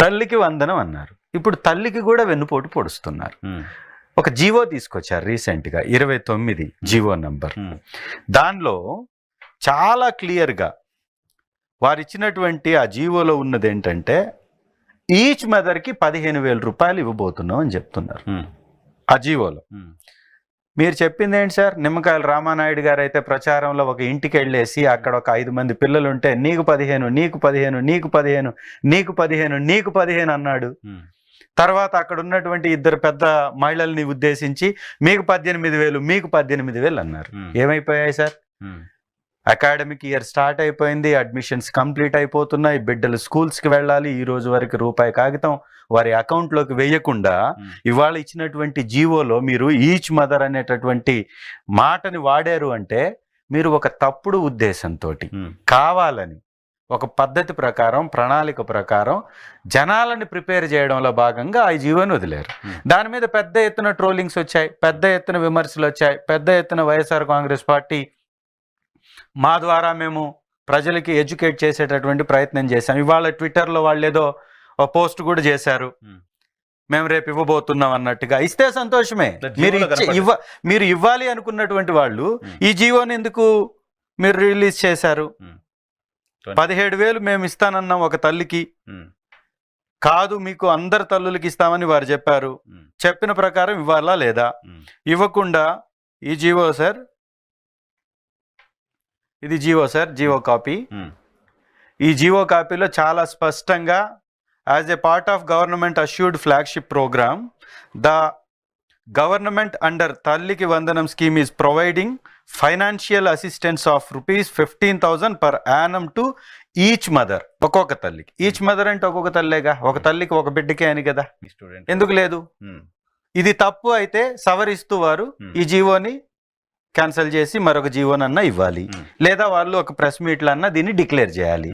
తల్లికి వందనం అన్నారు. ఇప్పుడు తల్లికి కూడా వెన్నుపోటు పొడుస్తున్నారు. ఒక జీవో తీసుకొచ్చారు రీసెంట్గా ఇరవై తొమ్మిది జీవో నంబర్. దానిలో చాలా క్లియర్గా వారు ఇచ్చినటువంటి ఆ జీవోలో ఉన్నది ఏంటంటే ఈచ్ మదర్కి పదిహేను వేల రూపాయలు ఇవ్వబోతున్నాం అని చెప్తున్నారు. ఆ జీవోలో. మీరు చెప్పింది ఏంటి సార్? నిమ్మకాయల రామానాయుడు గారు అయితే ప్రచారంలో ఒక ఇంటికి వెళ్ళేసి అక్కడ ఒక ఐదు మంది పిల్లలు ఉంటే నీకు పదిహేను నీకు పదిహేను నీకు పదిహేను నీకు పదిహేను నీకు పదిహేను అన్నాడు. తర్వాత అక్కడ ఉన్నటువంటి ఇద్దరు పెద్ద మహిళల్ని ఉద్దేశించి మీకు పద్దెనిమిది వేలు మీకు పద్దెనిమిది వేలు అన్నారు. ఏమైపోయాయి సార్? అకాడమిక్ ఇయర్ స్టార్ట్ అయిపోయింది అడ్మిషన్స్ కంప్లీట్ అయిపోతున్నాయి బిడ్డలు స్కూల్స్కి వెళ్ళాలి ఈ రోజు వరకు రూపాయి కాగితం వారి అకౌంట్లోకి వేయకుండా ఇవాళ ఇచ్చినటువంటి జీవోలో మీరు ఈచ్ మదర్ అనేటటువంటి మాటని వాడారు అంటే మీరు ఒక తప్పుడు ఉద్దేశంతో కావాలని ఒక పద్ధతి ప్రకారం ప్రణాళిక ప్రకారం జనాలని ప్రిపేర్ చేయడంలో భాగంగా ఆ జీవోని వదిలేరు. దాని మీద పెద్ద ఎత్తున ట్రోలింగ్స్ వచ్చాయి పెద్ద ఎత్తున విమర్శలు వచ్చాయి పెద్ద ఎత్తున వైఎస్ఆర్ కాంగ్రెస్ పార్టీ మా ద్వారా మేము ప్రజలకి ఎడ్యుకేట్ చేసేటటువంటి ప్రయత్నం చేశాం. ఇవాళ ట్విట్టర్లో వాళ్ళు ఏదో పోస్ట్ కూడా చేశారు. మేము రేపు ఇవ్వబోతున్నాం అన్నట్టుగా. ఇస్తే సంతోషమే. మీరు. ఇవ్వ మీరు ఇవ్వాలి అనుకున్నటువంటి వాళ్ళు. ఈ జీవోని ఎందుకు మీరు రిలీజ్ చేశారు. పదిహేడు వేలు మేము ఇస్తానన్నాం ఒక తల్లికి. కాదు మీకు అందరు తల్లులకి ఇస్తామని వారు చెప్పారు. చెప్పిన ప్రకారం ఇవ్వాలా లేదా? ఇవ్వకుండా ఈ జీవో సార్ ఇది జీవో సార్. GO copy. ఈ జీవో కాపీలో చాలా స్పష్టంగా as a part of government assured flagship programme the government under Thalliki Vandanam scheme is providing financial assistance of rupees fifteen thousand per annum to each mother ఒక్కొక్క తల్లికి. Each mother అంటే ఒక్కొక్క తల్లేగా? ఒక తల్లికి ఒక బిడ్డకే అని కదా? ఎందుకు లేదు? ఇది తప్పు అయితే సవరిస్తూ వారు Hmm. ఈ జీవోని క్యాన్సిల్ చేసి మరొక జీవోనన్నా ఇవ్వాలి. లేదా వాళ్ళు ఒక ప్రెస్ మీట్లన్నా దీన్ని డిక్లేర్ చేయాలి.